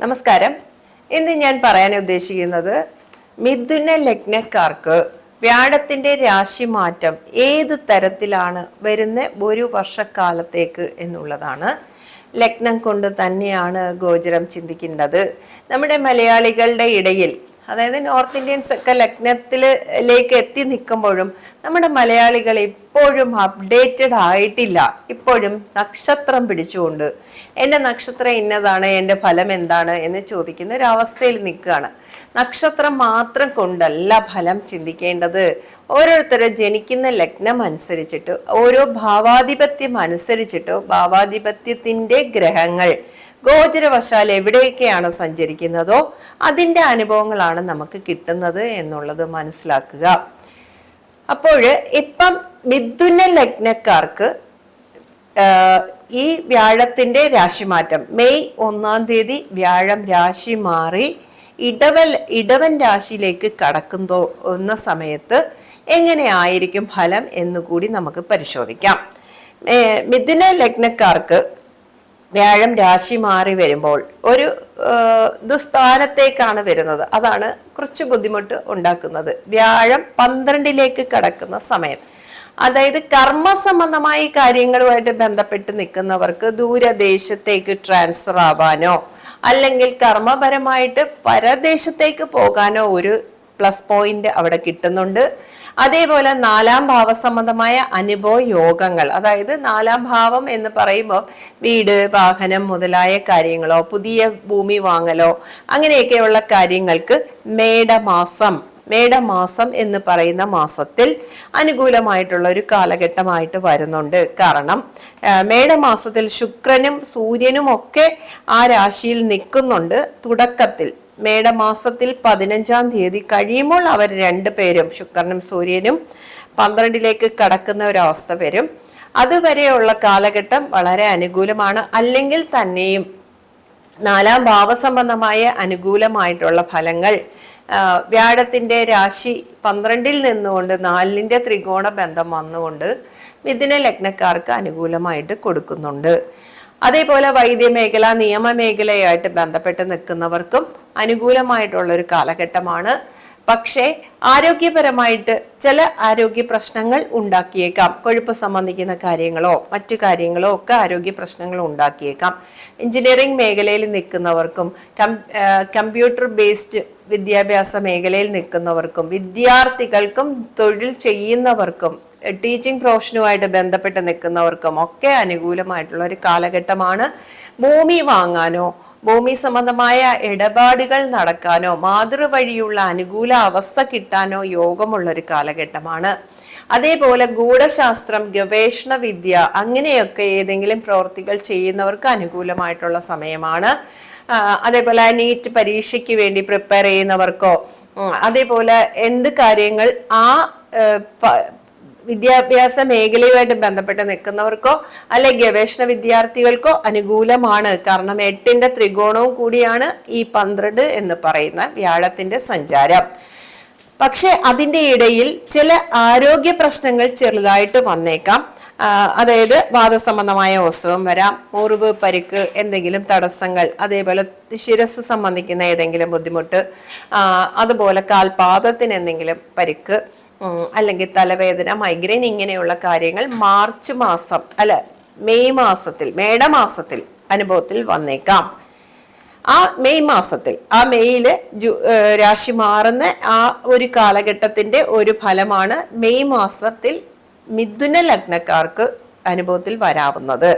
നമസ്കാരം. ഇന്ന് ഞാൻ പറയാൻ ഉദ്ദേശിക്കുന്നത് മിഥുന ലഗ്നക്കാർക്ക് വ്യാഴത്തിന്റെ രാശിമാറ്റം ഏത് തരത്തിലാണ് വരുന്ന ഒരു വർഷക്കാലത്തേക്ക് എന്നുള്ളതാണ്. ലഗ്നം കൊണ്ട് തന്നെയാണ് ഗോചരം ചിന്തിക്കേണ്ടത് നമ്മുടെ മലയാളികളുടെ ഇടയിൽ അതായത് നോർത്ത് ഇന്ത്യൻസ് ഒക്കെ ലഗ്നത്തിലേക്ക് എത്തി നിൽക്കുമ്പോഴും നമ്മുടെ മലയാളികൾ ഇപ്പോഴും അപ്ഡേറ്റഡ് ആയിട്ടില്ല. ഇപ്പോഴും നക്ഷത്രം പിടിച്ചുകൊണ്ട്. എന്റെ നക്ഷത്രം ഇന്നതാണ് എന്റെ ഫലം എന്താണ്? എന്ന് ചോദിക്കുന്ന ഒരു അവസ്ഥയിൽ നിൽക്കുകയാണ്. നക്ഷത്രം മാത്രം കൊണ്ടല്ല ഫലം ചിന്തിക്കേണ്ടത്. ഓരോരുത്തരും ജനിക്കുന്ന ലഗ്നം അനുസരിച്ചിട്ട് ഓരോ ഭാവാധിപത്യം അനുസരിച്ചിട്ട് ഭാവാധിപത്യത്തിന്റെ ഗ്രഹങ്ങൾ ഗോചരവശാൽ എവിടെയൊക്കെയാണ് സഞ്ചരിക്കുന്നതോ അതിന്റെ അനുഭവങ്ങളാണ് നമുക്ക് കിട്ടുന്നത് എന്നുള്ളത് മനസ്സിലാക്കുക. അപ്പോൾ ഇപ്പം മിഥുന ലഗ്നക്കാർക്ക് ഈ വ്യാഴത്തിന്റെ രാശിമാറ്റം മെയ് ഒന്നാം തീയതി വ്യാഴം രാശി മാറി ഇടവൽ ഇടവൻ രാശിയിലേക്ക് കടക്കുന്ന സമയത്ത് സമയത്ത് എങ്ങനെയായിരിക്കും ഫലം എന്നുകൂടി നമുക്ക് പരിശോധിക്കാം. മിഥുന ലഗ്നക്കാർക്ക് വ്യാഴം രാശി മാറി വരുമ്പോൾ ഒരു ദുസ്ഥാനത്തേക്കാണ് വരുന്നത്. അതാണ് കുറച്ച് ബുദ്ധിമുട്ട് ഉണ്ടാക്കുന്നത്. വ്യാഴം പന്ത്രണ്ടിലേക്ക് കടക്കുന്ന സമയം. അതായത് കർമ്മ സംബന്ധമായ കാര്യങ്ങളുമായിട്ട് ബന്ധപ്പെട്ട് നിൽക്കുന്നവർക്ക് ദൂരദേശത്തേക്ക് ട്രാൻസ്ഫർ ആവാനോ അല്ലെങ്കിൽ കർമ്മപരമായിട്ട് പരദേശത്തേക്ക് പോകാനോ ഒരു പ്ലസ് പോയിന്റ് അവിടെ കിട്ടുന്നുണ്ട്. അതേപോലെ നാലാം ഭാവ സംബന്ധമായ അനുഭവ യോഗങ്ങൾ അതായത് നാലാം ഭാവം എന്ന് പറയുമ്പോൾ വീട് വാഹനം മുതലായ കാര്യങ്ങളോ പുതിയ ഭൂമി വാങ്ങലോ അങ്ങനെയൊക്കെയുള്ള കാര്യങ്ങൾക്ക് മേടമാസം മേടമാസം എന്ന് പറയുന്ന മാസത്തിൽ അനുകൂലമായിട്ടുള്ള ഒരു കാലഘട്ടമായിട്ട് വരുന്നുണ്ട്. കാരണം മേടമാസത്തിൽ ശുക്രനും സൂര്യനും ഒക്കെ ആ രാശിയിൽ നിൽക്കുന്നുണ്ട്. തുടക്കത്തിൽ മേടമാസത്തിൽ പതിനഞ്ചാം തീയതി കഴിയുമ്പോൾ അവർ രണ്ടുപേരും ശുക്രനും സൂര്യനും പന്ത്രണ്ടിലേക്ക് കടക്കുന്ന ഒരവസ്ഥ വരും. അതുവരെയുള്ള കാലഘട്ടം വളരെ അനുകൂലമാണ്. അല്ലെങ്കിൽ തന്നെയും നാലാം ഭാവസംബന്ധമായ അനുകൂലമായിട്ടുള്ള ഫലങ്ങൾ ആ, വ്യാഴത്തിന്റെ രാശി പന്ത്രണ്ടിൽ നിന്നുകൊണ്ട് നാലിന്റെ ത്രികോണ ബന്ധം വന്നുകൊണ്ട് മിഥുന ലഗ്നക്കാർക്ക് അനുകൂലമായിട്ട് കൊടുക്കുന്നുണ്ട്. അതേപോലെ വൈദ്യമേഖല നിയമമേഖലയായിട്ട് ബന്ധപ്പെട്ട് നിൽക്കുന്നവർക്കും അനുകൂലമായിട്ടുള്ളൊരു കാലഘട്ടമാണ്. പക്ഷേ ആരോഗ്യപരമായിട്ട് ചില ആരോഗ്യ പ്രശ്നങ്ങൾ ഉണ്ടാക്കിയേക്കാം. കൊഴുപ്പ് സംബന്ധിക്കുന്ന കാര്യങ്ങളോ മറ്റു കാര്യങ്ങളോ ഒക്കെ ആരോഗ്യ പ്രശ്നങ്ങൾ ഉണ്ടാക്കിയേക്കാം. എഞ്ചിനീയറിംഗ് മേഖലയിൽ നിൽക്കുന്നവർക്കും കമ്പ്യൂട്ടർ ബേസ്ഡ് വിദ്യാഭ്യാസ മേഖലയിൽ നിൽക്കുന്നവർക്കും വിദ്യാർത്ഥികൾക്കും തൊഴിൽ ചെയ്യുന്നവർക്കും ടീച്ചിങ് പ്രൊഫഷനുമായിട്ട് ബന്ധപ്പെട്ട് നിൽക്കുന്നവർക്കും ഒക്കെ അനുകൂലമായിട്ടുള്ള ഒരു കാലഘട്ടമാണ് ഭൂമി വാങ്ങാനോ ഭൂമി സംബന്ധമായ ഇടപാടുകൾ നടക്കാനോ മാതൃവഴിയുള്ള അനുകൂല അവസ്ഥ കിട്ടാനോ യോഗമുള്ള ഒരു കാലഘട്ടമാണ്. അതേപോലെ ഗൂഢശാസ്ത്രം ഗവേഷണ വിദ്യ അങ്ങനെയൊക്കെ ഏതെങ്കിലും പ്രവൃത്തികൾ ചെയ്യുന്നവർക്ക് അനുകൂലമായിട്ടുള്ള സമയമാണ്. അതേപോലെ നീറ്റ് പരീക്ഷയ്ക്ക് വേണ്ടി പ്രിപ്പയർ ചെയ്യുന്നവർക്കോ അതേപോലെ എന്ത് കാര്യങ്ങൾ ആ വിദ്യാഭ്യാസ മേഖലയുമായിട്ട് ബന്ധപ്പെട്ട് നിൽക്കുന്നവർക്കോ അല്ലെ ഗവേഷണ വിദ്യാർത്ഥികൾക്കോ അനുകൂലമാണ്. കാരണം എട്ടിന്റെ ത്രികോണവും കൂടിയാണ് ഈ പന്ത്രണ്ട് എന്ന് പറയുന്ന വ്യാഴത്തിന്റെ സഞ്ചാരം. പക്ഷെ അതിന്റെ ഇടയിൽ ചില ആരോഗ്യ പ്രശ്നങ്ങൾ ചെറുതായിട്ട് വന്നേക്കാം. അതായത് വാദസംബന്ധമായ അസുഖം വരാം മുറിവ് പരിക്ക് എന്തെങ്കിലും തടസ്സങ്ങൾ അതേപോലെ ശിരസ് സംബന്ധിക്കുന്ന ഏതെങ്കിലും ബുദ്ധിമുട്ട് അതുപോലെ കാൽപാദത്തിന് എന്തെങ്കിലും പരിക്ക് അല്ലെങ്കിൽ തലവേദന മൈഗ്രെയിൻ ഇങ്ങനെയുള്ള കാര്യങ്ങൾ മാർച്ച് മാസം അല്ല മെയ് മാസത്തിൽ മേടമാസത്തിൽ അനുഭവത്തിൽ വന്നേക്കാം. ആ മെയ് മാസത്തിൽ ആ മെയ്യിൽ ജു രാശി മാറുന്ന ആ ഒരു കാലഘട്ടത്തിന്റെ ഒരു ഫലമാണ് മെയ് മാസത്തിൽ മിഥുന ലഗ്നക്കാർക്ക് അനുഭവത്തിൽ വരാവുന്നത്.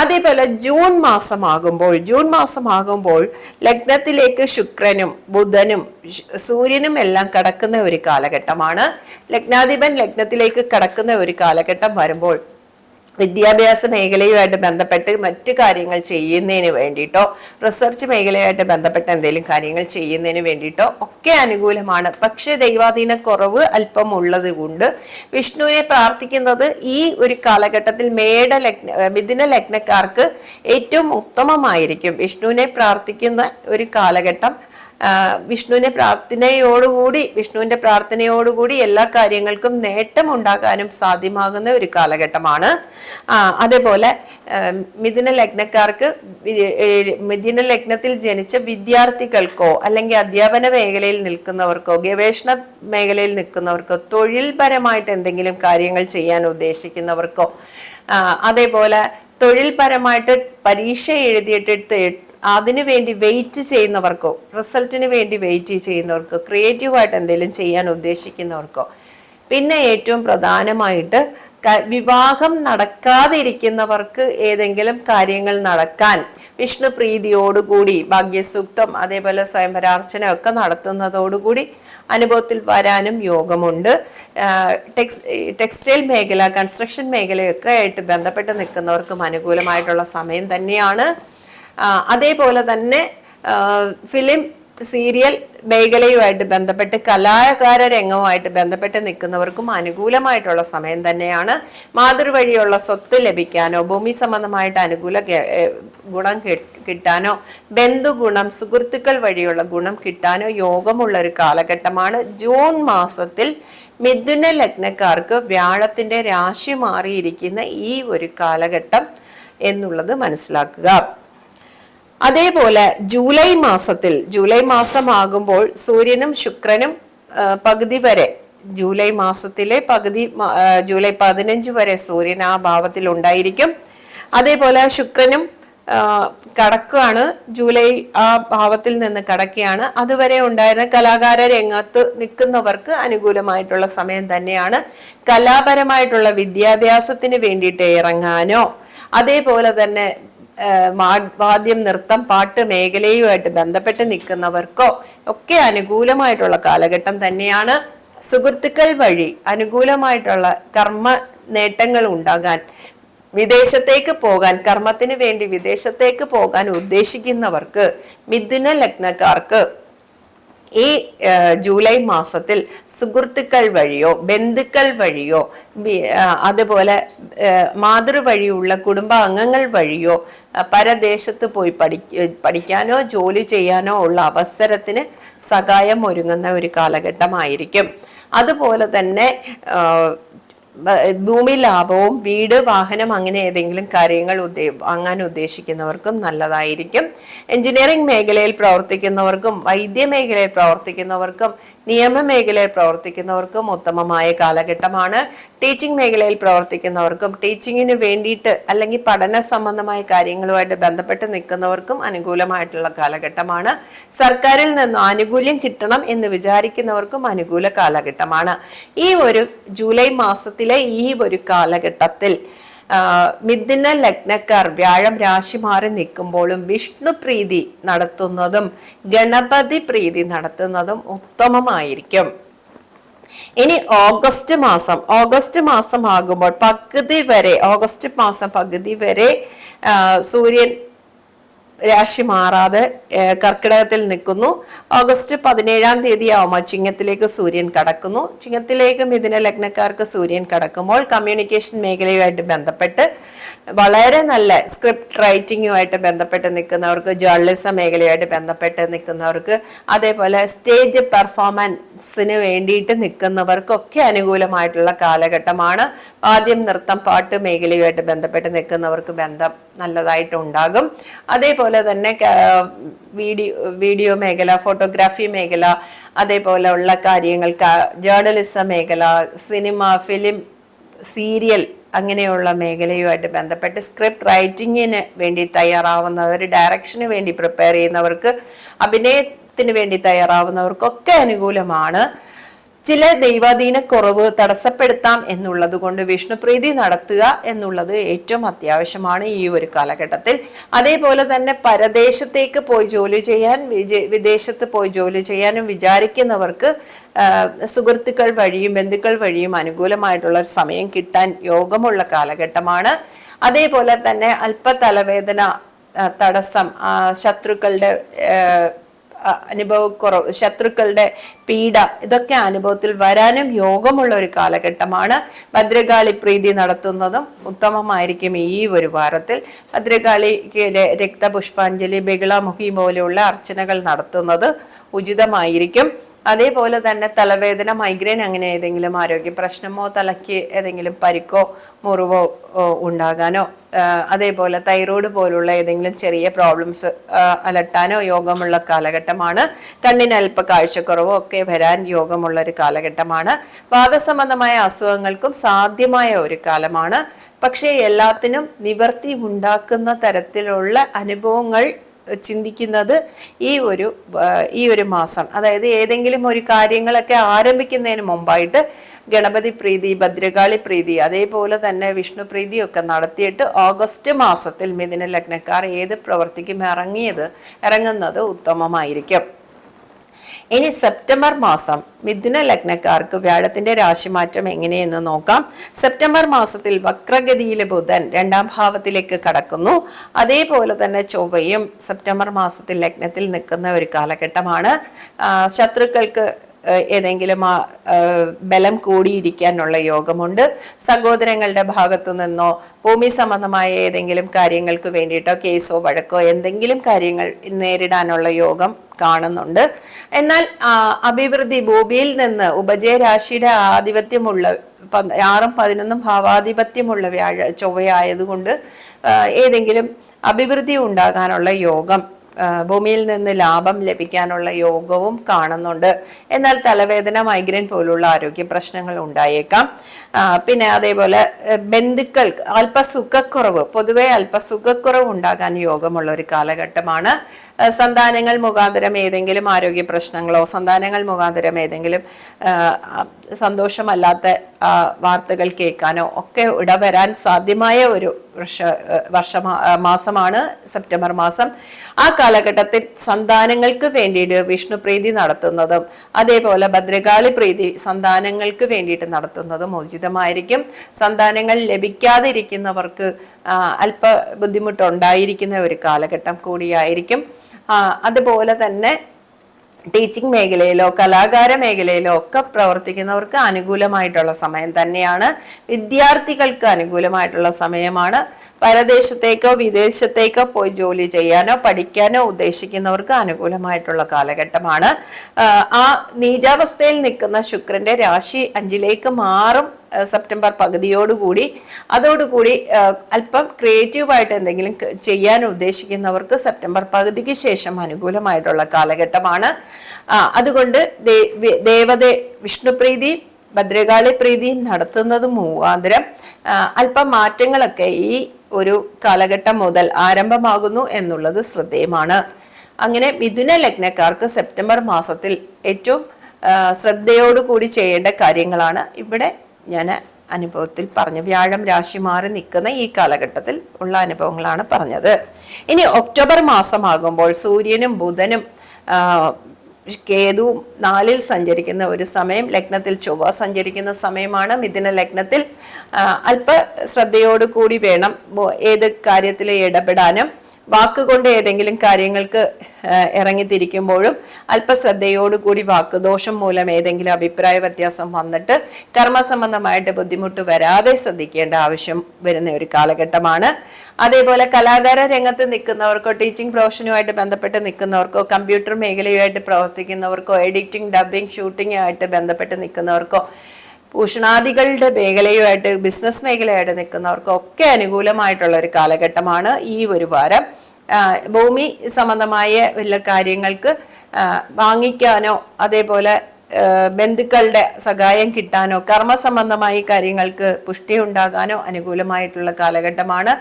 അതേപോലെ ജൂൺ മാസമാകുമ്പോൾ ജൂൺ മാസമാകുമ്പോൾ ലഗ്നത്തിലേക്ക് ശുക്രനും ബുധനും സൂര്യനും എല്ലാം കടക്കുന്ന ഒരു കാലഘട്ടമാണ്. ലഗ്നാധിപൻ ലഗ്നത്തിലേക്ക് കടക്കുന്ന ഒരു കാലഘട്ടം വരുമ്പോൾ വിദ്യാഭ്യാസ മേഖലയുമായിട്ട് ബന്ധപ്പെട്ട് മറ്റു കാര്യങ്ങൾ ചെയ്യുന്നതിന് വേണ്ടിയിട്ടോ റിസർച്ച് മേഖലയുമായിട്ട് ബന്ധപ്പെട്ട് എന്തെങ്കിലും കാര്യങ്ങൾ ചെയ്യുന്നതിന് വേണ്ടിയിട്ടോ ഒക്കെ അനുകൂലമാണ്. പക്ഷേ ദൈവാധീന കുറവ് അല്പം ഉള്ളത് കൊണ്ട് വിഷ്ണുവിനെ പ്രാർത്ഥിക്കുന്നത് ഈ ഒരു കാലഘട്ടത്തിൽ മേട ലഗ്ന മിഥുന ലഗ്നക്കാർക്ക് ഏറ്റവും ഉത്തമമായിരിക്കും. വിഷ്ണുവിനെ പ്രാർത്ഥിക്കുന്ന ഒരു കാലഘട്ടം വിഷ്ണുവിനെ പ്രാർത്ഥനയോടുകൂടി വിഷ്ണുവിന്റെ പ്രാർത്ഥനയോടുകൂടി എല്ലാ കാര്യങ്ങൾക്കും നേട്ടം ഉണ്ടാകാനും സാധ്യമാകുന്ന ഒരു കാലഘട്ടമാണ്. അതേപോലെ മിഥുന ലഗ്നക്കാർക്ക് മിഥുന ലഗ്നത്തിൽ ജനിച്ച വിദ്യാർത്ഥികൾക്കോ അല്ലെങ്കിൽ അധ്യാപന മേഖലയിൽ നിൽക്കുന്നവർക്കോ ഗവേഷണ മേഖലയിൽ നിൽക്കുന്നവർക്കോ തൊഴിൽപരമായിട്ട് എന്തെങ്കിലും കാര്യങ്ങൾ ചെയ്യാൻ ഉദ്ദേശിക്കുന്നവർക്കോ അതേപോലെ തൊഴിൽപരമായിട്ട് പരീക്ഷ എഴുതിയിട്ട് അതിനു വേണ്ടി വെയിറ്റ് ചെയ്യുന്നവർക്കോ റിസൾട്ടിന് വേണ്ടി വെയിറ്റ് ചെയ്യുന്നവർക്കോ ക്രിയേറ്റീവായിട്ട് എന്തെങ്കിലും ചെയ്യാൻ ഉദ്ദേശിക്കുന്നവർക്കോ പിന്നെ ഏറ്റവും പ്രധാനമായിട്ട് വിവാഹം നടക്കാതിരിക്കുന്നവർക്ക് ഏതെങ്കിലും കാര്യങ്ങൾ നടക്കാൻ വിഷ്ണു പ്രീതിയോടുകൂടി ഭാഗ്യസൂക്തം അതേപോലെ സ്വയംവരാർച്ചന ഒക്കെ നടത്തുന്നതോടുകൂടി അനുഭവത്തിൽ വരാനും യോഗമുണ്ട്. ടെക്സ് ടെക്സ്റ്റൈൽ മേഖല കൺസ്ട്രക്ഷൻ മേഖലയൊക്കെ ആയിട്ട് ബന്ധപ്പെട്ട് നിൽക്കുന്നവർക്കും അനുകൂലമായിട്ടുള്ള സമയം തന്നെയാണ്. അതേപോലെ തന്നെ ഫിലിം സീരിയൽ മേഖലയുമായിട്ട് ബന്ധപ്പെട്ട് കലാകാര രംഗവുമായിട്ട് ബന്ധപ്പെട്ട് നിൽക്കുന്നവർക്കും അനുകൂലമായിട്ടുള്ള സമയം തന്നെയാണ്. മാതൃവഴിയുള്ള സ്വത്ത് ലഭിക്കാനോ ഭൂമി സംബന്ധമായിട്ട് അനുകൂല ഗുണം കിട്ടാനോ ബന്ധുഗുണം സുഹൃത്തുക്കൾ വഴിയുള്ള ഗുണം കിട്ടാനോ യോഗമുള്ള ഒരു കാലഘട്ടമാണ്. ജൂൺ മാസത്തിൽ മിഥുന ലഗ്നക്കാർക്ക് വ്യാഴത്തിന്റെ രാശി മാറിയിരിക്കുന്ന ഈ ഒരു കാലഘട്ടം എന്നുള്ളത് മനസ്സിലാക്കുക. അതേപോലെ ജൂലൈ മാസത്തിൽ ജൂലൈ മാസമാകുമ്പോൾ സൂര്യനും ശുക്രനും പകുതി വരെ ജൂലൈ മാസത്തിലെ പകുതി ജൂലൈ പതിനഞ്ച് വരെ സൂര്യൻ ആ ഭാവത്തിൽ ഉണ്ടായിരിക്കും. അതേപോലെ ശുക്രനും കടക്കുകയാണ് ജൂലൈ ആ ഭാവത്തിൽ നിന്ന് കടക്കുകയാണ്. അതുവരെ ഉണ്ടായിരുന്ന കലാകാര രംഗത്ത് നിൽക്കുന്നവർക്ക് അനുകൂലമായിട്ടുള്ള സമയം തന്നെയാണ്. കലാപരമായിട്ടുള്ള വിദ്യാഭ്യാസത്തിന് വേണ്ടിയിട്ട് ഇറങ്ങാനോ അതേപോലെ തന്നെ വാദ്യം നൃത്തം പാട്ട് മേഖലയുമായിട്ട് ബന്ധപ്പെട്ട് നിൽക്കുന്നവർക്കോ ഒക്കെ അനുകൂലമായിട്ടുള്ള കാലഘട്ടം തന്നെയാണ് സുഹൃത്തുക്കൾ വഴി അനുകൂലമായിട്ടുള്ള കർമ്മ നേട്ടങ്ങൾ ഉണ്ടാകാൻ വിദേശത്തേക്ക് പോകാൻ കർമ്മത്തിന് വേണ്ടി വിദേശത്തേക്ക് പോകാൻ ഉദ്ദേശിക്കുന്നവർക്ക് മിഥുന ലഗ്നക്കാർക്ക് ഈ ജൂലൈ മാസത്തിൽ സുഹൃത്തുക്കൾ വഴിയോ ബന്ധുക്കൾ വഴിയോ അതുപോലെ മാതൃ വഴിയുള്ള കുടുംബാംഗങ്ങൾ വഴിയോ പരദേശത്ത് പോയി പഠി പഠിക്കാനോ ജോലി ചെയ്യാനോ ഉള്ള അവസരത്തിന് സഹായം ഒരുങ്ങുന്ന ഒരു കാലഘട്ടമായിരിക്കും. അതുപോലെ തന്നെ ഭൂമി ലാഭവും വീട് വാഹനം അങ്ങനെ ഏതെങ്കിലും കാര്യങ്ങൾ ഉദ്ദേ വാങ്ങാൻ ഉദ്ദേശിക്കുന്നവർക്കും നല്ലതായിരിക്കും. എഞ്ചിനീയറിംഗ് മേഖലയിൽ പ്രവർത്തിക്കുന്നവർക്കും വൈദ്യ മേഖലയിൽ പ്രവർത്തിക്കുന്നവർക്കും നിയമ മേഖലയിൽ പ്രവർത്തിക്കുന്നവർക്കും ഉത്തമമായ കാലഘട്ടമാണ്. ടീച്ചിങ് മേഖലയിൽ പ്രവർത്തിക്കുന്നവർക്കും ടീച്ചിങ്ങിന് വേണ്ടിയിട്ട് അല്ലെങ്കിൽ പഠന സംബന്ധമായ കാര്യങ്ങളുമായിട്ട് ബന്ധപ്പെട്ട് നിൽക്കുന്നവർക്കും അനുകൂലമായിട്ടുള്ള കാലഘട്ടമാണ്. സർക്കാരിൽ നിന്നും ആനുകൂല്യം കിട്ടണം എന്ന് വിചാരിക്കുന്നവർക്കും അനുകൂല കാലഘട്ടമാണ്. ഈ ഒരു ജൂലൈ മാസത്തിലെ ഈ ഒരു കാലഘട്ടത്തിൽ മിഥുന ലഗ്നക്കാർ വ്യാഴം രാശി മാറി നിൽക്കുമ്പോഴും വിഷ്ണു പ്രീതി നടത്തുന്നതും ഗണപതി പ്രീതി നടത്തുന്നതും ഉത്തമമായിരിക്കും. ഇനി ഓഗസ്റ്റ് മാസം. ഓഗസ്റ്റ് മാസം ആകുമ്പോൾ പകുതി വരെ ഓഗസ്റ്റ് മാസം പകുതി വരെ സൂര്യൻ രാശി മാറാതെ കർക്കിടകത്തിൽ നിൽക്കുന്നു. ഓഗസ്റ്റ് പതിനേഴാം തീയതി ആവുമ്പോൾ ചിങ്ങത്തിലേക്ക് സൂര്യൻ കടക്കുന്നു. ചിങ്ങത്തിലേക്ക് മിഥുന ലഗ്നക്കാർക്ക് സൂര്യൻ കടക്കുമ്പോൾ കമ്മ്യൂണിക്കേഷൻ മേഖലയുമായിട്ട് ബന്ധപ്പെട്ട് വളരെ നല്ല സ്ക്രിപ്റ്റ് റൈറ്റിങ്ങുമായിട്ട് ബന്ധപ്പെട്ട് നിൽക്കുന്നവർക്ക് ജേർണലിസം മേഖലയുമായിട്ട് ബന്ധപ്പെട്ട് നിൽക്കുന്നവർക്ക് അതേപോലെ സ്റ്റേജ് പെർഫോമൻസിന് വേണ്ടിയിട്ട് നിൽക്കുന്നവർക്കൊക്കെ അനുകൂലമായിട്ടുള്ള കാലഘട്ടമാണ്. ആദ്യം നൃത്തം പാട്ട് മേഖലയുമായിട്ട് ബന്ധപ്പെട്ട് നിൽക്കുന്നവർക്ക് ബന്ധം നല്ലതായിട്ട് ഉണ്ടാകും അതേപോലെ തന്നെ വീഡിയോ വീഡിയോ മേഖല ഫോട്ടോഗ്രാഫി മേഖല അതേപോലെ ഉള്ള കാര്യങ്ങൾ ജേർണലിസം മേഖല സിനിമ ഫിലിം സീരിയൽ അങ്ങനെയുള്ള മേഖലയുമായിട്ട് ബന്ധപ്പെട്ട് സ്ക്രിപ്റ്റ് റൈറ്റിങ്ങിന് വേണ്ടി തയ്യാറാവുന്നവർ ഡയറക്ഷന് വേണ്ടി പ്രിപ്പയർ ചെയ്യുന്നവർക്ക് അഭിനയത്തിന് വേണ്ടി തയ്യാറാവുന്നവർക്കൊക്കെ അനുകൂലമാണ്. ചില ദൈവാധീന കുറവ് തടസ്സപ്പെടുത്താം എന്നുള്ളത് കൊണ്ട് വിഷ്ണുപ്രീതി നടത്തുക എന്നുള്ളത് ഏറ്റവും അത്യാവശ്യമാണ് ഈ ഒരു കാലഘട്ടത്തിൽ. അതേപോലെ തന്നെ പരദേശത്തേക്ക് പോയി ജോലി ചെയ്യാൻ വിദേശത്ത് പോയി ജോലി ചെയ്യാനും വിചാരിക്കുന്നവർക്ക് സുഹൃത്തുക്കൾ വഴിയും ബന്ധുക്കൾ വഴിയും അനുകൂലമായിട്ടുള്ള ഒരു സമയം കിട്ടാൻ യോഗമുള്ള കാലഘട്ടമാണ്. അതേപോലെ തന്നെ അല്പ തലവേദന തടസ്സം ശത്രുക്കളുടെ അനുഭവക്കുറവ് ശത്രുക്കളുടെ പീഡ ഇതൊക്കെ അനുഭവത്തിൽ വരാനും യോഗമുള്ള ഒരു കാലഘട്ടമാണ്. ഭദ്രകാളി പ്രീതി നടത്തുന്നതും ഉത്തമമായിരിക്കും ഈ ഒരു വാരത്തിൽ. ഭദ്രകാളിക്ക് രക്തപുഷ്പാഞ്ജലി ബഗളാമുഖി പോലെയുള്ള അർച്ചനകൾ നടത്തുന്നത് ഉചിതമായിരിക്കും. അതേപോലെ തന്നെ തലവേദന മൈഗ്രെയിൻ അങ്ങനെ ഏതെങ്കിലും ആരോഗ്യ പ്രശ്നമോ തലയ്ക്ക് ഏതെങ്കിലും പരിക്കോ മുറിവോ ഉണ്ടാകാനോ അതേപോലെ തൈറോയ്ഡ് പോലുള്ള ഏതെങ്കിലും ചെറിയ പ്രോബ്ലംസ് അലട്ടാനോ യോഗമുള്ള കാലഘട്ടമാണ്. കണ്ണിന് അല്പ കാഴ്ചക്കുറവോ ഒക്കെ വരാൻ യോഗമുള്ള ഒരു കാലഘട്ടമാണ്. വാദസംബന്ധമായ അസുഖങ്ങൾക്കും സാധ്യമായ ഒരു കാലമാണ്. പക്ഷേ എല്ലാത്തിനും നിവർത്തി ഉണ്ടാക്കുന്ന തരത്തിലുള്ള അനുഭവങ്ങൾ ചിന്തിക്കുന്നത് ഈ ഒരു ഈ ഒരു മാസം. അതായത് ഏതെങ്കിലും ഒരു കാര്യങ്ങളൊക്കെ ആരംഭിക്കുന്നതിന് മുമ്പായിട്ട് ഗണപതി പ്രീതി ഭദ്രകാളി പ്രീതി അതേപോലെ തന്നെ വിഷ്ണു പ്രീതി ഒക്കെ നടത്തിയിട്ട് ഓഗസ്റ്റ് മാസത്തിൽ മിഥുന ലഗ്നക്കാർ ഏത് പ്രവർത്തിക്കും ഇറങ്ങിയത് ഇറങ്ങുന്നത് ഉത്തമമായിരിക്കും. ഇനി സെപ്റ്റംബർ മാസം മിഥുന ലഗ്നക്കാർക്ക് വ്യാഴത്തിന്റെ രാശിമാറ്റം എങ്ങനെയെന്ന് നോക്കാം. സെപ്റ്റംബർ മാസത്തിൽ വക്രഗതിയിലെ ബുധൻ രണ്ടാം ഭാവത്തിലേക്ക് കടക്കുന്നു. അതേപോലെ തന്നെ ചൊവ്വയും സെപ്റ്റംബർ മാസത്തിൽ ലഗ്നത്തിൽ നിൽക്കുന്ന ഒരു കാലഘട്ടമാണ്. ശത്രുക്കൾക്ക് ഏതെങ്കിലും ബലം കൂടിയിരിക്കാനുള്ള യോഗമുണ്ട്. സഹോദരങ്ങളുടെ ഭാഗത്തു നിന്നോ ഭൂമി സംബന്ധമായ ഏതെങ്കിലും കാര്യങ്ങൾക്ക് വേണ്ടിയിട്ടോ കേസോ വഴക്കോ എന്തെങ്കിലും കാര്യങ്ങൾ നേരിടാനുള്ള യോഗം കാണുന്നുണ്ട്. എന്നാൽ അഭിവൃദ്ധി ഭൂമിയിൽ നിന്ന് ഉപജയരാശിയുടെ ആധിപത്യമുള്ള ആറും പതിനൊന്നും ഭാവാധിപത്യമുള്ള വ്യാഴ ചൊവ്വയായതുകൊണ്ട് ഏതെങ്കിലും അഭിവൃദ്ധി ഉണ്ടാകാനുള്ള യോഗം ഭൂമിയിൽ നിന്ന് ലാഭം ലഭിക്കാനുള്ള യോഗവും കാണുന്നുണ്ട്. എന്നാൽ തലവേദന മൈഗ്രെയിൻ പോലുള്ള ആരോഗ്യ പ്രശ്നങ്ങൾ ഉണ്ടായേക്കാം. പിന്നെ അതേപോലെ ബന്ധുക്കൾ ബന്ധുക്കൾക്ക് അല്പ സുഖക്കുറവ് പൊതുവെ അല്പസുഖക്കുറവ് ഉണ്ടാകാൻ യോഗമുള്ള ഒരു കാലഘട്ടമാണ്. സന്താനങ്ങൾ മുഖാന്തരം ഏതെങ്കിലും ആരോഗ്യ പ്രശ്നങ്ങളോ സന്താനങ്ങൾ മുഖാന്തരം ഏതെങ്കിലും സന്തോഷമല്ലാത്ത വാർത്തകൾ കേൾക്കാനോ ഒക്കെ ഇടവരാൻ സാധ്യമായ ഒരു വർഷ വർഷ മാസമാണ് സെപ്റ്റംബർ മാസം. ആ കാലഘട്ടത്തിൽ സന്താനങ്ങൾക്ക് വേണ്ടിയിട്ട് വിഷ്ണു പ്രീതി നടത്തുന്നതും അതേപോലെ ഭദ്രകാളി പ്രീതി സന്താനങ്ങൾക്ക് വേണ്ടിയിട്ട് നടത്തുന്നതും ഉചിതമായിരിക്കും. സന്താനങ്ങൾ ലഭിക്കാതിരിക്കുന്നവർക്ക് അല്പ ബുദ്ധിമുട്ടുണ്ടായിരിക്കുന്ന ഒരു കാലഘട്ടം കൂടിയായിരിക്കും. അതുപോലെ തന്നെ ടീച്ചിങ് മേഖലയിലോ കലാകാര മേഖലയിലോ ഒക്കെ പ്രവർത്തിക്കുന്നവർക്ക് അനുകൂലമായിട്ടുള്ള സമയം തന്നെയാണ്. വിദ്യാർത്ഥികൾക്ക് അനുകൂലമായിട്ടുള്ള സമയമാണ്. പരദേശത്തേക്കോ വിദേശത്തേക്കോ പോയി ജോലി ചെയ്യാനോ പഠിക്കാനോ ഉദ്ദേശിക്കുന്നവർക്ക് അനുകൂലമായിട്ടുള്ള കാലഘട്ടമാണ്. ആ, നീചാവസ്ഥയിൽ നിൽക്കുന്ന ശുക്രന്റെ രാശി അഞ്ചിലേക്ക് മാറും സെപ്റ്റംബർ പകുതിയോടുകൂടി അതോടുകൂടി അല്പം ക്രിയേറ്റീവായിട്ട് എന്തെങ്കിലും ചെയ്യാൻ ഉദ്ദേശിക്കുന്നവർക്ക് സെപ്റ്റംബർ പകുതിക്ക് ശേഷം അനുകൂലമായിട്ടുള്ള കാലഘട്ടമാണ്. അതുകൊണ്ട് ദേവത വിഷ്ണുപ്രീതി ഭദ്രകാളി പ്രീതി നടത്തുന്നത് മൂവാന്തരം. അല്പം മാറ്റങ്ങളൊക്കെ ഈ ഒരു കാലഘട്ടം മുതൽ ആരംഭമാകുന്നു എന്നുള്ളത് ശ്രദ്ധേയമാണ്. അങ്ങനെ മിഥുന ലഗ്നക്കാർക്ക് സെപ്റ്റംബർ മാസത്തിൽ ഏറ്റവും ശ്രദ്ധയോടുകൂടി ചെയ്യേണ്ട കാര്യങ്ങളാണ്. ഇവിടെ ഞാൻ അനുഭവത്തിൽ പറഞ്ഞു വ്യാഴം രാശി മാറി നിൽക്കുന്ന ഈ കാലഘട്ടത്തിൽ ഉള്ള അനുഭവങ്ങളാണ് പറഞ്ഞത്. ഇനി ഒക്ടോബർ മാസമാകുമ്പോൾ സൂര്യനും ബുധനും കേതുവും നാലിൽ സഞ്ചരിക്കുന്ന ഒരു സമയം ലഗ്നത്തിൽ ചൊവ്വ സഞ്ചരിക്കുന്ന സമയമാണ്. മിഥുന ലഗ്നത്തിൽ അല്പ ശ്രദ്ധയോടുകൂടി വേണം ഏത് കാര്യത്തിൽ ഇടപെടാനും. വാക്കുകൊണ്ട് ഏതെങ്കിലും കാര്യങ്ങൾക്ക് ഇറങ്ങിത്തിരിക്കുമ്പോഴും അല്പശ്രദ്ധയോടുകൂടി വാക്കുദോഷം മൂലം ഏതെങ്കിലും അഭിപ്രായ വ്യത്യാസം വന്നിട്ട് കർമ്മസംബന്ധമായിട്ട് ബുദ്ധിമുട്ട് വരാതെ ശ്രദ്ധിക്കേണ്ട ആവശ്യം വരുന്ന ഒരു കാലഘട്ടമാണ്. അതേപോലെ കലാകാര രംഗത്ത് നിൽക്കുന്നവർക്കോ ടീച്ചിങ് പ്രൊഫഷനുമായിട്ട് ബന്ധപ്പെട്ട് നിൽക്കുന്നവർക്കോ കമ്പ്യൂട്ടർ മേഖലയുമായിട്ട് പ്രവർത്തിക്കുന്നവർക്കോ എഡിറ്റിംഗ് ഡബിംഗ് ഷൂട്ടിംഗ് ബന്ധപ്പെട്ട് നിൽക്കുന്നവർക്കോ ഭൂഷണാദികളുടെ മേഖലയുമായിട്ട് ബിസിനസ് മേഖലയായിട്ട് നിൽക്കുന്നവർക്കൊക്കെ അനുകൂലമായിട്ടുള്ള ഒരു കാലഘട്ടമാണ് ഈ ഒരു വാരം. ഭൂമി സംബന്ധമായ വല്ല കാര്യങ്ങൾക്ക് വാങ്ങിക്കാനോ അതേപോലെ ബന്ധുക്കളുടെ സഹായം കിട്ടാനോ കർമ്മസംബന്ധമായ കാര്യങ്ങൾക്ക് പുഷ്ടി ഉണ്ടാകാനോ അനുകൂലമായിട്ടുള്ള കാലഘട്ടമാണ്.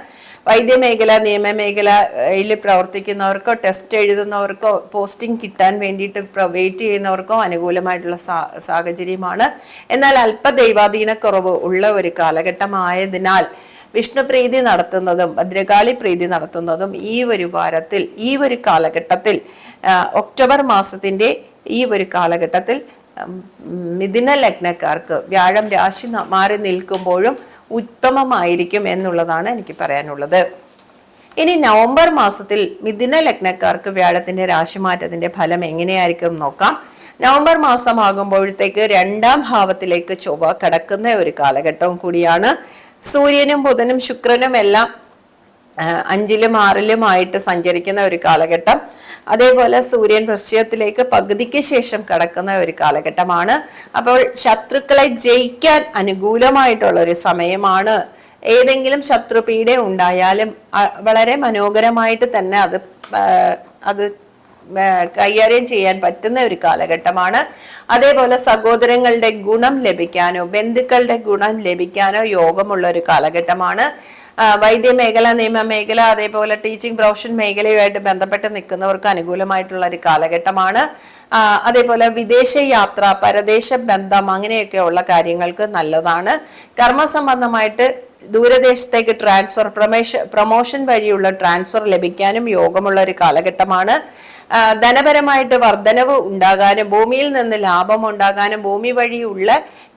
വൈദ്യമേഖല നിയമമേഖലയിൽ പ്രവർത്തിക്കുന്നവർക്കോ ടെസ്റ്റ് എഴുതുന്നവർക്കോ പോസ്റ്റിംഗ് കിട്ടാൻ വേണ്ടിയിട്ട് വെയിറ്റ് ചെയ്യുന്നവർക്കോ അനുകൂലമായിട്ടുള്ള സാഹചര്യമാണ്. എന്നാൽ അല്പ ദൈവാധീനക്കുറവ് ഉള്ള ഒരു കാലഘട്ടമായതിനാൽ വിഷ്ണുപ്രീതി നടത്തുന്നതും ഭദ്രകാളി പ്രീതി നടത്തുന്നതും ഈ ഒരു വാരത്തിൽ ഈ ഒരു കാലഘട്ടത്തിൽ ഒക്ടോബർ മാസത്തിന്റെ ഈ ഒരു കാലഘട്ടത്തിൽ മിഥുന ലഗ്നക്കാർക്ക് വ്യാഴം രാശി മാറി നിൽക്കുമ്പോഴും ഉത്തമമായിരിക്കും എന്നുള്ളതാണ് എനിക്ക് പറയാനുള്ളത്. ഇനി നവംബർ മാസത്തിൽ മിഥുന ലഗ്നക്കാർക്ക് വ്യാഴത്തിന്റെ രാശിമാറ്റത്തിന്റെ ഫലം എങ്ങനെയായിരിക്കും നോക്കാം. നവംബർ മാസമാകുമ്പോഴത്തേക്ക് രണ്ടാം ഭാവത്തിലേക്ക് ചൊവ്വ കടക്കുന്ന ഒരു കാലഘട്ടവും കൂടിയാണ്. സൂര്യനും ബുധനും ശുക്രനും എല്ലാം അഞ്ചിലും ആറിലുമായിട്ട് സഞ്ചരിക്കുന്ന ഒരു കാലഘട്ടം. അതേപോലെ സൂര്യൻ വൃശ്ചികത്തിലേക്ക് പകുതിക്ക് ശേഷം കടക്കുന്ന ഒരു കാലഘട്ടമാണ്. അപ്പോൾ ശത്രുക്കളെ ജയിക്കാൻ അനുകൂലമായിട്ടുള്ള ഒരു സമയമാണ്. ഏതെങ്കിലും ശത്രുപീഡ ഉണ്ടായാലും വളരെ മനോഹരമായിട്ട് തന്നെ അത് അത് കൈകാര്യം ചെയ്യാൻ പറ്റുന്ന ഒരു കാലഘട്ടമാണ്. അതേപോലെ സഹോദരങ്ങളുടെ ഗുണം ലഭിക്കാനോ ബന്ധുക്കളുടെ ഗുണം ലഭിക്കാനോ യോഗമുള്ള ഒരു കാലഘട്ടമാണ്. വൈദ്യ മേഖല നിയമ മേഖല അതേപോലെ ടീച്ചിങ് പ്രൊഫഷൻ മേഖലയുമായിട്ട് ബന്ധപ്പെട്ട് നിൽക്കുന്നവർക്ക് അനുകൂലമായിട്ടുള്ള ഒരു കാലഘട്ടമാണ്. അതേപോലെ വിദേശ യാത്ര പരദേശ ബന്ധം അങ്ങനെയൊക്കെ ഉള്ള കാര്യങ്ങൾക്ക് നല്ലതാണ്. കർമ്മസംബന്ധമായിട്ട് ദൂരദേശത്തേക്ക് ട്രാൻസ്ഫർ പ്രമേഷ പ്രൊമോഷൻ വഴിയുള്ള ട്രാൻസ്ഫർ ലഭിക്കാനും യോഗമുള്ള ഒരു കാലഘട്ടമാണ് ധനപരമായിട്ട് വർധനവ് ഉണ്ടാകാനും ഭൂമിയിൽ നിന്ന് ലാഭം ഉണ്ടാകാനും ഭൂമി വഴിയുള്ള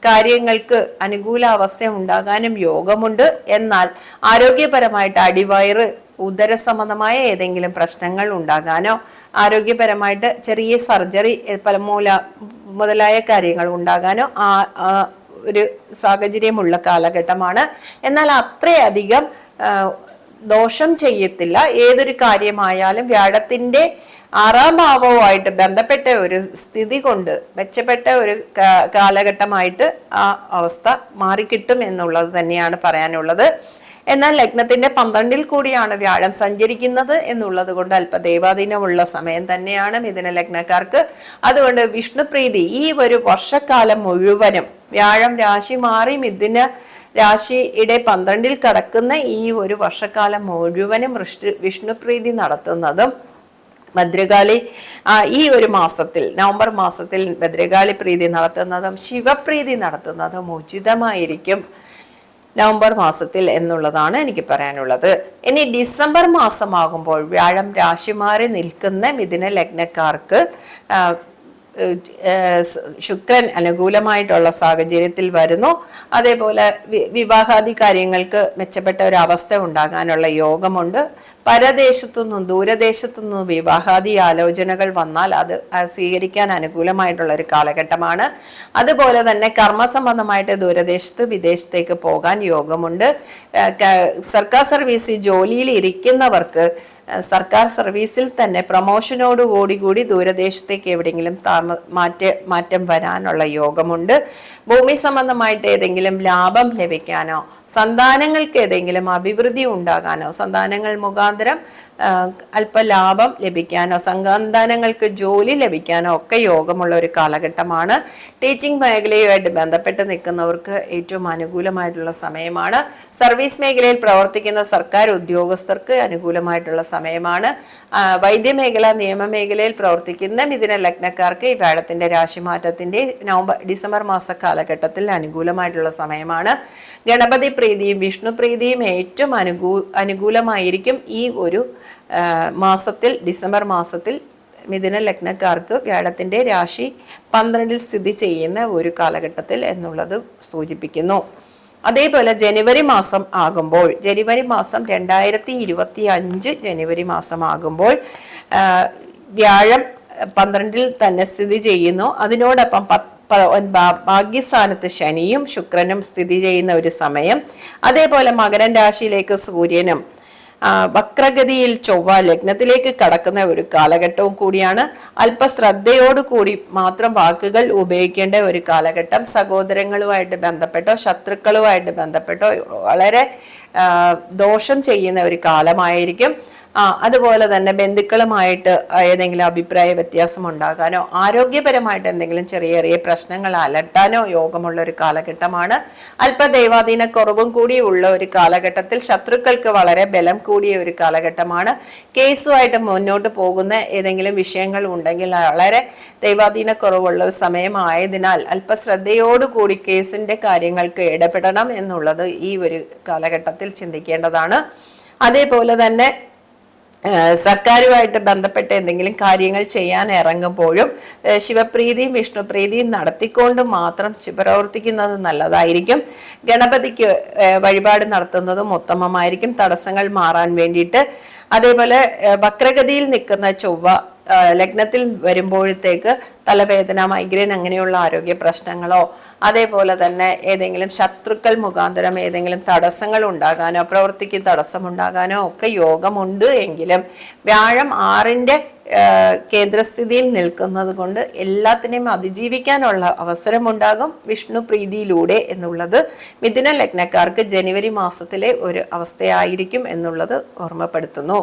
കാര്യങ്ങൾക്ക് അനുകൂല അവസ്ഥ ഉണ്ടാകാനും യോഗമുണ്ട്. എന്നാൽ ആരോഗ്യപരമായിട്ട് അടിവയറ് ഉദര സംബന്ധമായ ഏതെങ്കിലും പ്രശ്നങ്ങൾ ഉണ്ടാകാനോ ആരോഗ്യപരമായിട്ട് ചെറിയ സർജറി പലമൂല മുതലായ കാര്യങ്ങൾ ഉണ്ടാകാനോ ആ ഒരു സാഹചര്യമുള്ള കാലഘട്ടമാണ്. എന്നാൽ അത്രയധികം ദോഷം ചെയ്യത്തില്ല. ഏതൊരു കാര്യമായാലും വ്യാഴത്തിന്റെ ആറാം ഭാവവുമായിട്ട് ബന്ധപ്പെട്ട ഒരു സ്ഥിതി കൊണ്ട് മെച്ചപ്പെട്ട ഒരു കാലഘട്ടമായിട്ട് ആ അവസ്ഥ മാറിക്കിട്ടും എന്നുള്ളത് തന്നെയാണ് പറയാനുള്ളത്. എന്നാൽ ലഗ്നത്തിന്റെ പന്ത്രണ്ടിൽ കൂടിയാണ് വ്യാഴം സഞ്ചരിക്കുന്നത് എന്നുള്ളത് കൊണ്ട് അല്പ ദൈവാധീനമുള്ള സമയം തന്നെയാണ് മിഥുന ലഗ്നക്കാർക്ക്. അതുകൊണ്ട് വിഷ്ണുപ്രീതി ഈ ഒരു വർഷക്കാലം മുഴുവനും വ്യാഴം രാശി മാറി മിഥുന രാശിയുടെ പന്ത്രണ്ടിൽ കടക്കുന്ന ഈ ഒരു വർഷക്കാലം മുഴുവനും വിഷ്ണു വിഷ്ണുപ്രീതി നടത്തുന്നതും ഭദ്രകാളി ഈ ഒരു മാസത്തിൽ നവംബർ മാസത്തിൽ ഭദ്രകാളി പ്രീതി നടത്തുന്നതും ശിവപ്രീതി നടത്തുന്നതും ഉചിതമായിരിക്കും നവംബർ മാസത്തിൽ എന്നുള്ളതാണ് എനിക്ക് പറയാനുള്ളത്. ഇനി ഡിസംബർ മാസമാകുമ്പോൾ വ്യാഴം രാശി മാറി നിൽക്കുന്ന മിഥുന ലഗ്നക്കാർക്ക് ശുക്രൻ അനുകൂലമായിട്ടുള്ള സാഹചര്യത്തിൽ വരുന്നു. അതേപോലെ വിവാഹാദി കാര്യങ്ങൾക്ക് മെച്ചപ്പെട്ട ഒരു അവസ്ഥ ഉണ്ടാകാനുള്ള യോഗമുണ്ട്. പരദേശത്തു നിന്നും ദൂരദേശത്തു നിന്നും വിവാഹാദി ആലോചനകൾ വന്നാൽ അത് സ്വീകരിക്കാൻ അനുകൂലമായിട്ടുള്ള ഒരു കാലഘട്ടമാണ്. അതുപോലെ തന്നെ കർമ്മസംബന്ധമായിട്ട് ദൂരദേശത്ത് വിദേശത്തേക്ക് പോകാൻ യോഗമുണ്ട്. സർക്കാർ സർവീസിൽ ജോലിയിൽ ഇരിക്കുന്നവർക്ക് സർക്കാർ സർവീസിൽ തന്നെ പ്രൊമോഷനോടുകൂടി കൂടി ദൂരദേശത്തേക്ക് എവിടെയെങ്കിലും താമ മാറ്റ മാറ്റം വരാനുള്ള യോഗമുണ്ട്. ഭൂമി സംബന്ധമായിട്ട് ഏതെങ്കിലും ലാഭം ലഭിക്കാനോ സന്താനങ്ങൾക്ക് ഏതെങ്കിലും അഭിവൃദ്ധി ഉണ്ടാകാനോ സന്താനങ്ങൾ മുഖാന്തരം അല്പ ലാഭം ലഭിക്കാനോ സന്താനങ്ങൾക്ക് ജോലി ലഭിക്കാനോ ഒക്കെ യോഗമുള്ള ഒരു കാലഘട്ടമാണ്. ടീച്ചിങ് മേഖലയുമായിട്ട് ബന്ധപ്പെട്ട് നിൽക്കുന്നവർക്ക് ഏറ്റവും അനുകൂലമായിട്ടുള്ള സമയമാണ്. സർവീസ് മേഖലയിൽ പ്രവർത്തിക്കുന്ന സർക്കാർ ഉദ്യോഗസ്ഥർക്ക് അനുകൂലമായിട്ടുള്ള സമയമാണ്. വൈദ്യമേഖല നിയമമേഖലയിൽ പ്രവർത്തിക്കുന്ന മിഥുന ലഗ്നക്കാർക്ക് ഈ വ്യാഴത്തിന്റെ രാശിമാറ്റത്തിന്റെ നവംബർ ഡിസംബർ മാസ കാലഘട്ടത്തിൽ അനുകൂലമായിട്ടുള്ള സമയമാണ്. ഗണപതി പ്രീതിയും വിഷ്ണു പ്രീതിയും ഏറ്റവും അനുകൂ അനുകൂലമായിരിക്കും ഈ ഒരു മാസത്തിൽ ഡിസംബർ മാസത്തിൽ മിഥുന ലഗ്നക്കാർക്ക് വ്യാഴത്തിന്റെ രാശി പന്ത്രണ്ടിൽ സ്ഥിതി ചെയ്യുന്ന ഒരു കാലഘട്ടത്തിൽ എന്നുള്ളത് സൂചിപ്പിക്കുന്നു. അതേപോലെ ജനുവരി മാസം ആകുമ്പോൾ ജനുവരി മാസം രണ്ടായിരത്തി ഇരുപത്തി അഞ്ച് ജനുവരി മാസം ആകുമ്പോൾ വ്യാഴം പന്ത്രണ്ടിൽ തന്നെ സ്ഥിതി ചെയ്യുന്നു. അതിനോടൊപ്പം പത്ത് ഭാഗ്യസ്ഥാനത്ത് ശനിയും ശുക്രനും സ്ഥിതി ചെയ്യുന്ന ഒരു സമയം. അതേപോലെ മകരൻ രാശിയിലേക്ക് സൂര്യനും വക്രഗതിയിൽ ചൊവ്വ ലഗ്നത്തിലേക്ക് കടക്കുന്ന ഒരു കാലഘട്ടവും കൂടിയാണ്. അല്പശ്രദ്ധയോടുകൂടി ശ്രദ്ധയോടു കൂടി മാത്രം വാക്കുകൾ ഉപയോഗിക്കേണ്ട ഒരു കാലഘട്ടം. സഹോദരങ്ങളുമായിട്ട് ബന്ധപ്പെട്ടോ ശത്രുക്കളുമായിട്ട് ബന്ധപ്പെട്ടോ വളരെ ദോഷം ചെയ്യുന്ന ഒരു കാലമായിരിക്കും. ആ അതുപോലെ തന്നെ ബന്ധുക്കളുമായിട്ട് ഏതെങ്കിലും അഭിപ്രായ വ്യത്യാസം ഉണ്ടാകാനോ ആരോഗ്യപരമായിട്ട് എന്തെങ്കിലും ചെറിയ ചെറിയ പ്രശ്നങ്ങൾ അലട്ടാനോ യോഗമുള്ള ഒരു കാലഘട്ടമാണ്. അല്പ ദൈവാധീന കുറവും കൂടി ഉള്ള ഒരു കാലഘട്ടത്തിൽ ശത്രുക്കൾക്ക് വളരെ ബലം കൂടിയ ഒരു കാലഘട്ടമാണ്. കേസുമായിട്ട് മുന്നോട്ട് പോകുന്ന ഏതെങ്കിലും വിഷയങ്ങൾ ഉണ്ടെങ്കിൽ വളരെ ദൈവാധീന കുറവുള്ള ഒരു സമയമായതിനാൽ അല്പ ശ്രദ്ധയോടുകൂടി കേസിന്റെ കാര്യങ്ങൾക്ക് ഇടപെടണം എന്നുള്ളത് ഈ ഒരു കാലഘട്ടത്തിൽ ചിന്തിക്കേണ്ടതാണ്. അതേപോലെ തന്നെ സർക്കാരുമായിട്ട് ബന്ധപ്പെട്ട എന്തെങ്കിലും കാര്യങ്ങൾ ചെയ്യാൻ ഇറങ്ങുമ്പോഴും ശിവപ്രീതിയും വിഷ്ണുപ്രീതിയും നടത്തിക്കൊണ്ട് മാത്രം പ്രവർത്തിക്കുന്നത് നല്ലതായിരിക്കും. ഗണപതിക്ക് വഴിപാട് നടത്തുന്നതും ഉത്തമമായിരിക്കും. തടസ്സങ്ങൾ മാറാൻ വേണ്ടിയിട്ട്. അതേപോലെ വക്രഗതിയിൽ നിൽക്കുന്ന ചൊവ്വ ലഗ്നത്തിൽ വരുമ്പോഴത്തേക്ക് തലവേദന മൈഗ്രെയിൻ അങ്ങനെയുള്ള ആരോഗ്യ പ്രശ്നങ്ങളോ അതേപോലെ തന്നെ ഏതെങ്കിലും ശത്രുക്കൾ മുഖാന്തരം ഏതെങ്കിലും തടസ്സങ്ങൾ ഉണ്ടാകാനോ പ്രവൃത്തിക്ക് തടസ്സമുണ്ടാകാനോ ഒക്കെ യോഗമുണ്ട് എങ്കിലും വ്യാഴം ആറിന്റെ കേന്ദ്രസ്ഥിതിയിൽ നിൽക്കുന്നത് കൊണ്ട് എല്ലാത്തിനെയും അതിജീവിക്കാനുള്ള അവസരമുണ്ടാകും വിഷ്ണു പ്രീതിയിലൂടെ എന്നുള്ളത് മിഥുന ലഗ്നക്കാർക്ക് ജനുവരി മാസത്തിലെ ഒരു അവസ്ഥയായിരിക്കും എന്നുള്ളത് ഓർമ്മപ്പെടുത്തുന്നു.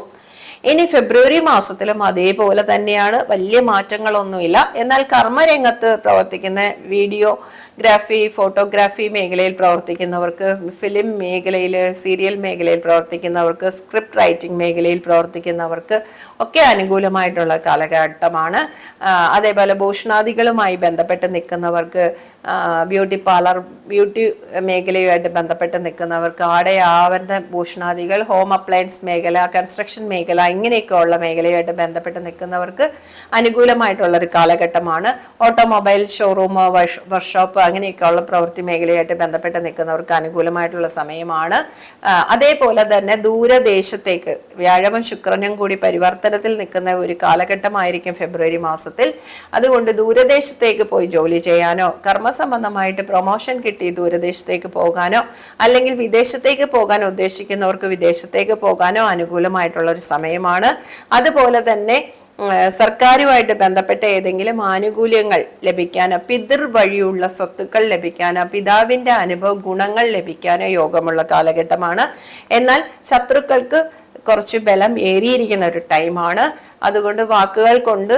ഇനി ഫെബ്രുവരി മാസത്തിലും അതേപോലെ തന്നെയാണ്. വലിയ മാറ്റങ്ങളൊന്നുമില്ല. എന്നാൽ കർമ്മരംഗത്ത് പ്രവർത്തിക്കുന്ന വീഡിയോഗ്രാഫി ഫോട്ടോഗ്രാഫി മേഖലയിൽ പ്രവർത്തിക്കുന്നവർക്ക് ഫിലിം മേഖലയിൽ സീരിയൽ മേഖലയിൽ പ്രവർത്തിക്കുന്നവർക്ക് സ്ക്രിപ്റ്റ് റൈറ്റിംഗ് മേഖലയിൽ പ്രവർത്തിക്കുന്നവർക്ക് ഒക്കെ അനുകൂലമായിട്ടുള്ള കാലഘട്ടമാണ്. അതേപോലെ ഭൂഷണാദികളുമായി ബന്ധപ്പെട്ട് നിൽക്കുന്നവർക്ക് ബ്യൂട്ടി പാർലർ ബ്യൂട്ടി മേഖലയുമായിട്ട് ബന്ധപ്പെട്ട് നിൽക്കുന്നവർക്ക് ആടെ ആവരണ ഭൂഷണാദികൾ ഹോം അപ്ലയൻസ് മേഖല കൺസ്ട്രക്ഷൻ മേഖല ഇങ്ങനെയൊക്കെയുള്ള മേഖലയുമായിട്ട് ബന്ധപ്പെട്ട് നിൽക്കുന്നവർക്ക് അനുകൂലമായിട്ടുള്ള ഒരു കാലഘട്ടമാണ്. ഓട്ടോമൊബൈൽ ഷോറൂം വർക്ക്ഷോപ്പ് അങ്ങനെയൊക്കെയുള്ള പ്രവൃത്തി മേഖലയായിട്ട് ബന്ധപ്പെട്ട് നിൽക്കുന്നവർക്ക് അനുകൂലമായിട്ടുള്ള സമയമാണ്. അതേപോലെ തന്നെ ദൂരദേശത്തേക്ക് വ്യാഴവും ശുക്രനും കൂടി പരിവർത്തനത്തിൽ നിൽക്കുന്ന ഒരു കാലഘട്ടമായിരിക്കും ഫെബ്രുവരി മാസത്തിൽ. അതുകൊണ്ട് ദൂരദേശത്തേക്ക് പോയി ജോലി ചെയ്യാനോ കർമ്മസംബന്ധമായിട്ട് പ്രൊമോഷൻ കിട്ടി ദൂരദേശത്തേക്ക് പോകാനോ അല്ലെങ്കിൽ വിദേശത്തേക്ക് പോകാൻ ഉദ്ദേശിക്കുന്നവർക്ക് വിദേശത്തേക്ക് പോകാനോ അനുകൂലമായിട്ടുള്ള ഒരു സമയമാണ് അതുപോലെ തന്നെ സർക്കാരുമായിട്ട് ബന്ധപ്പെട്ട ഏതെങ്കിലും ആനുകൂല്യങ്ങൾ ലഭിക്കാനോ പിതൃ വഴിയുള്ള സ്വത്തുക്കൾ ലഭിക്കാനോ പിതാവിന്റെ അനുഭവ ഗുണങ്ങൾ ലഭിക്കാനോ യോഗമുള്ള കാലഘട്ടമാണ്. എന്നാൽ ശത്രുക്കൾക്ക് കുറച്ച് ബലം ഏറിയിരിക്കുന്ന ഒരു ടൈമാണ്. അതുകൊണ്ട് വാക്കുകൾ കൊണ്ട്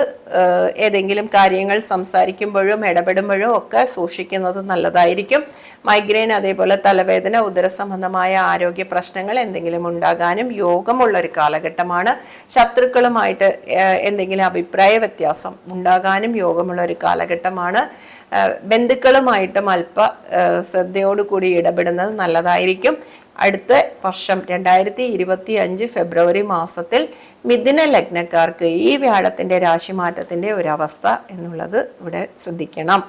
ഏതെങ്കിലും കാര്യങ്ങൾ സംസാരിക്കുമ്പോഴും ഇടപെടുമ്പോഴും ഒക്കെ സൂക്ഷിക്കുന്നത് നല്ലതായിരിക്കും. മൈഗ്രെയിൻ അതേപോലെ തലവേദന ഉദര സംബന്ധമായ ആരോഗ്യ പ്രശ്നങ്ങൾ എന്തെങ്കിലും ഉണ്ടാകാനും യോഗമുള്ള ഒരു കാലഘട്ടമാണ്. ശത്രുക്കളുമായിട്ട് എന്തെങ്കിലും അഭിപ്രായ വ്യത്യാസം ഉണ്ടാകാനും യോഗമുള്ള ഒരു കാലഘട്ടമാണ് ബന്ധുക്കളുമായിട്ടും അല്പ ശ്രദ്ധയോടുകൂടി ഇടപെടുന്നത് നല്ലതായിരിക്കും. അടുത്ത വർഷം രണ്ടായിരത്തി ഇരുപത്തി അഞ്ച് ഫെബ്രുവരി മാസത്തിൽ മിഥുന ലഗ്നക്കാർക്ക് ഈ വ്യാഴത്തിന്റെ രാശിമാറ്റത്തിന്റെ ഒരവസ്ഥ എന്നുള്ളത് ഇവിടെ ശ്രദ്ധിക്കണം.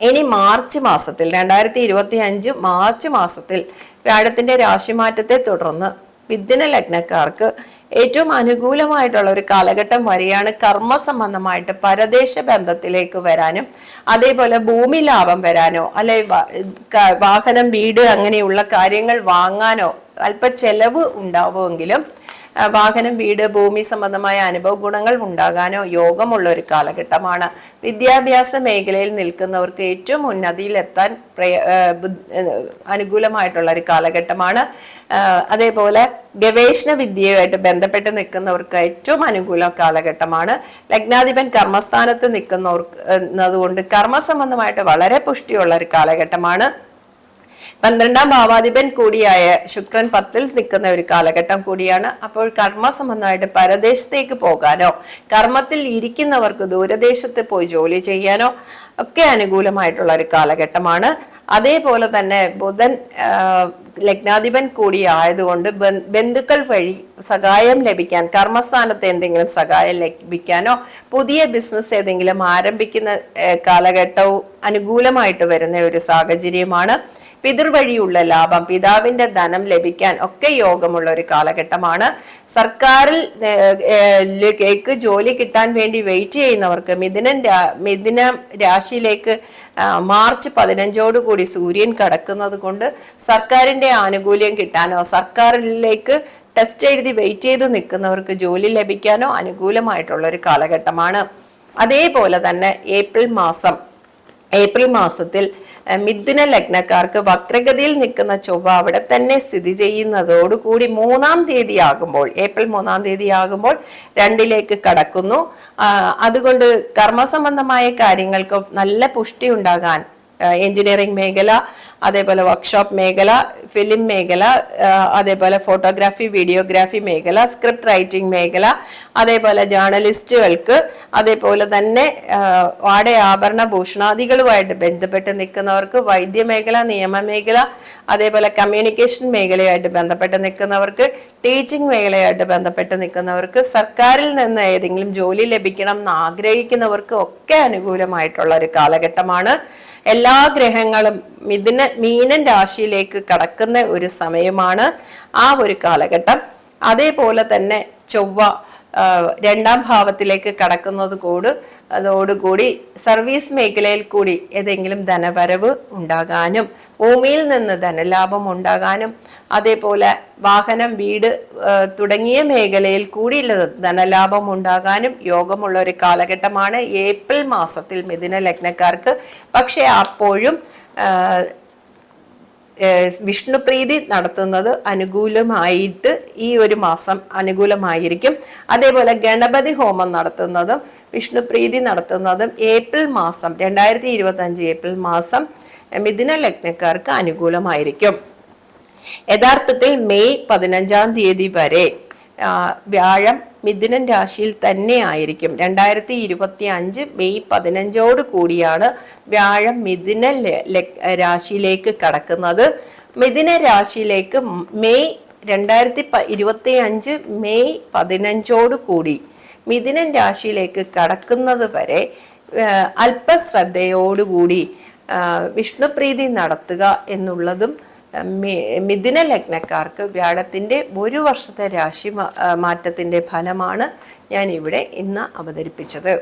ഇനി മാർച്ച് മാസത്തിൽ രണ്ടായിരത്തി ഇരുപത്തി അഞ്ച് മാർച്ച് മാസത്തിൽ വ്യാഴത്തിന്റെ രാശിമാറ്റത്തെ തുടർന്ന് മിഥുന ലഗ്നക്കാർക്ക് ഏറ്റവും അനുകൂലമായിട്ടുള്ള ഒരു കാലഘട്ടം വരെയാണ് കർമ്മ സംബന്ധമായിട്ട് പരദേശ ബന്ധത്തിലേക്ക് വരാനും അതേപോലെ ഭൂമി ലാഭം വരാനോ അല്ലെ വാഹനം വീട് അങ്ങനെയുള്ള കാര്യങ്ങൾ വാങ്ങാനോ അല്പ ചെലവ് ഉണ്ടാവുമെങ്കിലും വാഹനം വീട് ഭൂമി സംബന്ധമായ അനുഭവ ഗുണങ്ങൾ ഉണ്ടാകാനോ യോഗമുള്ള ഒരു കാലഘട്ടമാണ്. വിദ്യാഭ്യാസ മേഖലയിൽ നിൽക്കുന്നവർക്ക് ഏറ്റവും ഉന്നതിയിലെത്താൻ പ്രയ അനുകൂലമായിട്ടുള്ള ഒരു കാലഘട്ടമാണ്. അതേപോലെ ഗവേഷണ വിദ്യയുമായിട്ട് ബന്ധപ്പെട്ട് നിൽക്കുന്നവർക്ക് ഏറ്റവും അനുകൂല കാലഘട്ടമാണ്. ലഗ്നാധിപൻ കർമ്മസ്ഥാനത്ത് നിൽക്കുന്നവർക്ക് എന്നതുകൊണ്ട് കർമ്മ സംബന്ധമായിട്ട് വളരെ പുഷ്ടിയുള്ള ഒരു കാലഘട്ടമാണ്. പന്ത്രണ്ടാം ഭാവാധിപൻ കൂടിയായ ശുക്രൻ പത്തിൽ നിൽക്കുന്ന ഒരു കാലഘട്ടം കൂടിയാണ്. അപ്പോൾ കർമ്മ സംബന്ധമായിട്ട് പരദേശത്തേക്ക് പോകാനോ കർമ്മത്തിൽ ഇരിക്കുന്നവർക്ക് ദൂരദേശത്ത് പോയി ജോലി ചെയ്യാനോ ഒക്കെ അനുകൂലമായിട്ടുള്ള ഒരു കാലഘട്ടമാണ്. അതേപോലെ തന്നെ ബുധൻ ലഗ്നാധിപൻ കൂടി ആയതുകൊണ്ട് ബന്ധുക്കൾ വഴി സഹായം ലഭിക്കാൻ കർമ്മസ്ഥാനത്ത് എന്തെങ്കിലും സഹായം ലഭിക്കാനോ പുതിയ ബിസിനസ് ഏതെങ്കിലും ആരംഭിക്കുന്ന കാലഘട്ടവും അനുകൂലമായിട്ട് വരുന്ന ഒരു സാഹചര്യമാണ് പിതൃവഴിയുള്ള ലാഭം പിതാവിന്റെ ധനം ലഭിക്കാൻ ഒക്കെ യോഗമുള്ള ഒരു കാലഘട്ടമാണ്. സർക്കാരിൽ ലേക്ക് ജോലി കിട്ടാൻ വേണ്ടി വെയിറ്റ് ചെയ്യുന്നവർക്ക് മിഥുനൻ മിഥുന രാശിയിലേക്ക് മാർച്ച് പതിനഞ്ചോട് കൂടി സൂര്യൻ കടക്കുന്നത് കൊണ്ട് സർക്കാരിന്റെ ആനുകൂല്യം കിട്ടാനോ സർക്കാരിലേക്ക് ടെസ്റ്റ് എഴുതി വെയിറ്റ് ചെയ്ത് നിൽക്കുന്നവർക്ക് ജോലി ലഭിക്കാനോ അനുകൂലമായിട്ടുള്ള ഒരു കാലഘട്ടമാണ്. അതേപോലെ തന്നെ ഏപ്രിൽ മാസം ഏപ്രിൽ മാസത്തിൽ മിഥുന ലഗ്നക്കാർക്ക് വക്രഗതിയിൽ നിൽക്കുന്ന ചൊവ്വ അവിടെ തന്നെ സ്ഥിതി ചെയ്യുന്നതോടുകൂടി മൂന്നാം തീയതി ആകുമ്പോൾ ഏപ്രിൽ മൂന്നാം തീയതി ആകുമ്പോൾ രണ്ടിലേക്ക് കടക്കുന്നു. അതുകൊണ്ട് കർമ്മസംബന്ധമായ കാര്യങ്ങൾക്ക് നല്ല പുഷ്ടി ഉണ്ടാകാൻ എഞ്ചിനീയറിംഗ് മേഖല അതേപോലെ വർക്ക്ഷോപ്പ് മേഖല ഫിലിം മേഖല അതേപോലെ ഫോട്ടോഗ്രാഫി വീഡിയോഗ്രാഫി മേഖല സ്ക്രിപ്റ്റ് റൈറ്റിംഗ് മേഖല അതേപോലെ ജേർണലിസ്റ്റുകൾക്ക് അതേപോലെ തന്നെ ആഭരണ ഭൂഷണാദികളുമായിട്ട് ബന്ധപ്പെട്ട് നിൽക്കുന്നവർക്ക് വൈദ്യമേഖല നിയമമേഖല അതേപോലെ കമ്മ്യൂണിക്കേഷൻ മേഖലയായിട്ട് ബന്ധപ്പെട്ട് നിൽക്കുന്നവർക്ക് ടീച്ചിങ് മേഖലയായിട്ട് ബന്ധപ്പെട്ട് നിൽക്കുന്നവർക്ക് സർക്കാരിൽ നിന്ന് ഏതെങ്കിലും ജോലി ലഭിക്കണം എന്ന് ആഗ്രഹിക്കുന്നവർക്ക് ഒക്കെ അനുകൂലമായിട്ടുള്ള ഒരു കാലഘട്ടമാണ്. എല്ലാ ഗ്രഹങ്ങളും മിഥുന മീനൻ രാശിയിലേക്ക് കടക്കുന്ന ഒരു സമയമാണ് ആ ഒരു കാലഘട്ടം. അതേപോലെ തന്നെ ചൊവ്വ രണ്ടാം ഭാവത്തിലേക്ക് കടക്കുന്നത് കൂട് അതോടുകൂടി സർവീസ് മേഖലയിൽ കൂടി ഏതെങ്കിലും ധനവരവ് ഉണ്ടാകാനും ഭൂമിയിൽ നിന്ന് ധനലാഭം ഉണ്ടാകാനും അതേപോലെ വാഹനം വീട് തുടങ്ങിയ മേഖലയിൽ കൂടി ധനലാഭം ഉണ്ടാകാനും യോഗമുള്ള ഒരു കാലഘട്ടമാണ് ഏപ്രിൽ മാസത്തിൽ മിഥുന ലഗ്നക്കാർക്ക്. പക്ഷേ അപ്പോഴും വിഷ്ണുപ്രീതി നടത്തുന്നത് അനുകൂലമായിട്ട് ഈ ഒരു മാസം അനുകൂലമായിരിക്കും. അതേപോലെ ഗണപതി ഹോമം നടത്തുന്നതും വിഷ്ണുപ്രീതി നടത്തുന്നതും ഏപ്രിൽ മാസം രണ്ടായിരത്തി ഇരുപത്തി അഞ്ച് ഏപ്രിൽ മാസം മിഥുന ലഗ്നക്കാർക്ക് അനുകൂലമായിരിക്കും. യഥാർത്ഥത്തിൽ മെയ് പതിനഞ്ചാം തീയതി വരെ വ്യാഴം മിഥുനൻ രാശിയിൽ തന്നെ ആയിരിക്കും. രണ്ടായിരത്തി ഇരുപത്തി അഞ്ച് മെയ് പതിനഞ്ചോട് കൂടിയാണ് വ്യാഴം മിഥുന രാശിയിലേക്ക് കടക്കുന്നത്. മിഥുന രാശിയിലേക്ക് മെയ് രണ്ടായിരത്തി ഇരുപത്തി അഞ്ച് മെയ് പതിനഞ്ചോട് കൂടി മിഥുനൻ രാശിയിലേക്ക് കടക്കുന്നത് വരെ അല്പശ്രദ്ധയോടുകൂടി വിഷ്ണുപ്രീതി നടത്തുക എന്നുള്ളതും മിഥുന ലഗ്നക്കാർക്ക് വ്യാഴത്തിന്റെ ഒരു വർഷത്തെ രാശി മാറ്റത്തിന്റെ ഫലമാണ് ഞാൻ ഇവിടെ ഇന്ന് അവതരിപ്പിച്ചത്.